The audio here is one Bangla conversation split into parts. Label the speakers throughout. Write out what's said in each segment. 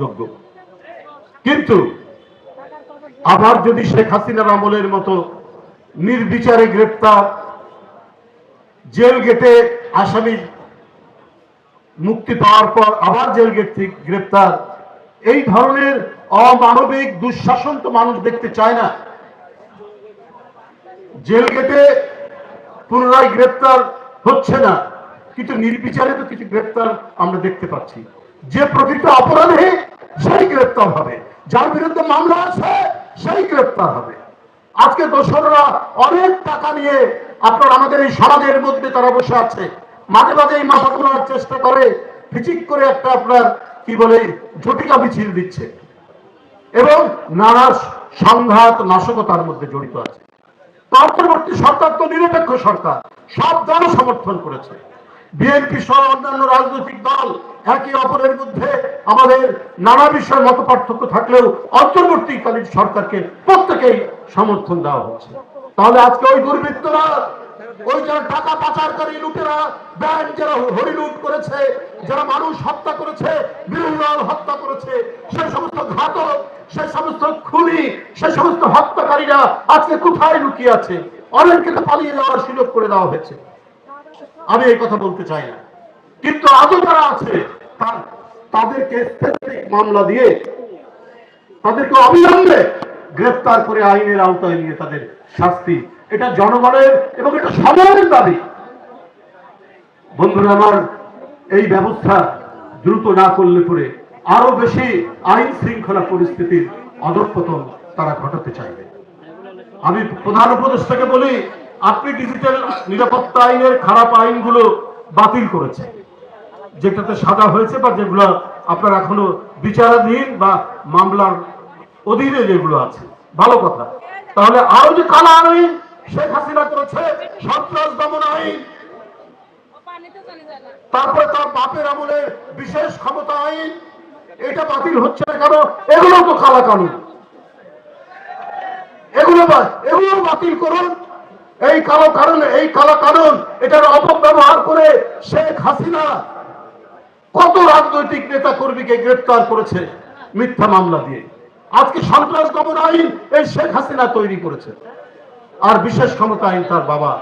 Speaker 1: যোগ্য কিন্তু আবার যদি শেখ হাসিনার আমলের মতো নির্বিচারে গ্রেপ্তার, জেল গেটে আসামি মুক্তি পাওয়ার পর আবার জেল গেট থেকে গ্রেপ্তার, এই ধরনের অমানবিক দুঃশাসন তো মানুষ দেখতে চায় না। জেল গেটে পুনরায় গ্রেপ্তার হচ্ছে না, কিন্তু নির্বিচারে তো কিছু গ্রেপ্তার আমরা দেখতে পাচ্ছি। যে প্রকৃত অপরাধে গ্রেপ্তার হবে। যার বিরুদ্ধে মামলা আছে, সেই গ্রেপ্তার হবে। আজকে দোসররা অনেক টাকা নিয়ে আপনার আমাদের এই সমাজের মধ্যে তারা বসে আছে। মাঝে মাঝে এই মাথা তোলার চেষ্টা করে ফিচিক করে একটা আপনার, কি বলে, ঝটিকা মিছিল দিচ্ছে। এবং নানা সংঘাত নাশকতার মধ্যে জড়িত আছে। অন্তর্বর্তী সরকার তো নিরপেক্ষ সরকার, সব দল সমর্থন করেছে। বিএনপি সহ অন্যান্য রাজনৈতিক দল একে অপরের মধ্যে আমাদের নানা বিষয়ে মত পার্থক্য থাকলেও অন্তর্বর্তীকালীন সরকারকে প্রত্যেকেই সমর্থন দেওয়া হচ্ছে। তাহলে আজকে ওই দুর্বৃত্তরা, ওই যারা টাকা পাচারকারী লুটেরা, ব্যাংক যারা হরিলুট করেছে, যারা মানুষ হত্যা করেছে বিরোধীদল হত্যা করেছে, সে সমস্ত ঘাতক, সে সমস্ত খুনি, সে সমস্ত হত্যাকারীরা আজকে কোথায় লুকিয়ে আছে? অনেককে তো পালিয়ে যাওয়ার সুযোগ করে দেওয়া হয়েছে। আমি এই কথা বলতে চাই না। কিন্তু আজও যারা আছে তাদেরকে মামলা দিয়ে, তাদেরকে অবিলম্বে গ্রেপ্তার করে আইনের আওতায় নিয়ে তাদের শাস্তি। এটা জনগণের এবং এটা সময়ের দাবি। বন্ধুরা, আমার এই ব্যবস্থা দ্রুত না করলে পরে আরও বেশি আইন শৃঙ্খলা পরিস্থিতির অধঃপতন তারা ঘটাতে চাইবে। আমি প্রধান উপদেষ্টাকে বলি আপনি ডিজিটাল নিরাপত্তা আইনের খারাপ আইনগুলো বাতিল করেছে যেটাতে সাজা হয়েছে বা যেগুলো আপনার এখনও বিচারাধীন বা মামলার অধীনে যেগুলো আছে। ভালো কথা। তাহলে আরও যে কালা আইন, শেখ হাসিনা করেছে, সন্ত্রাস দমন আইন। তারপরে তার বাপের আমলে বিশেষ ক্ষমতা আইন। এটা বাতিল হচ্ছে না কেন? এগুলো তো কালা কানুন। এগুলো এগুলো বাতিল করুন। এই কালো কারণে, এই কালো কানুন এটার অপব্যবহার করে শেখ হাসিনা কত রাজনৈতিক নেতা কর্মীকে গ্রেপ্তার করেছে মিথ্যা মামলা দিয়ে। আজকে সন্ত্রাস দমন আইন এই শেখ হাসিনা তৈরি করেছে। আর বিশেষ ক্ষমতা আইন তার বাবা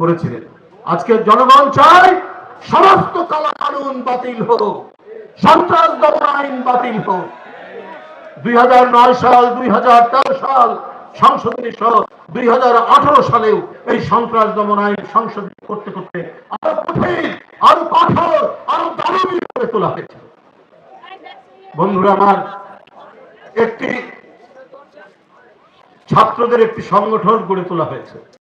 Speaker 1: করেছিলেন। আজকে জনগণ চায় সমস্ত কালা কানুন বাতিল হোক, সন্ত্রাস দমন আইন বাতিল হোক। দুই হাজার নয় সাল, দুই সাল সংশোধনী সহ দুই সালেও এই সন্ত্রাস দমন আইন করতে করতে আরও কঠিন, আরও কঠোর, আরও করে তোলা হয়েছে। বন্ধুরা আমার, একটি ছাত্রদের একটি সংগঠন গড়ে তোলা হয়েছে।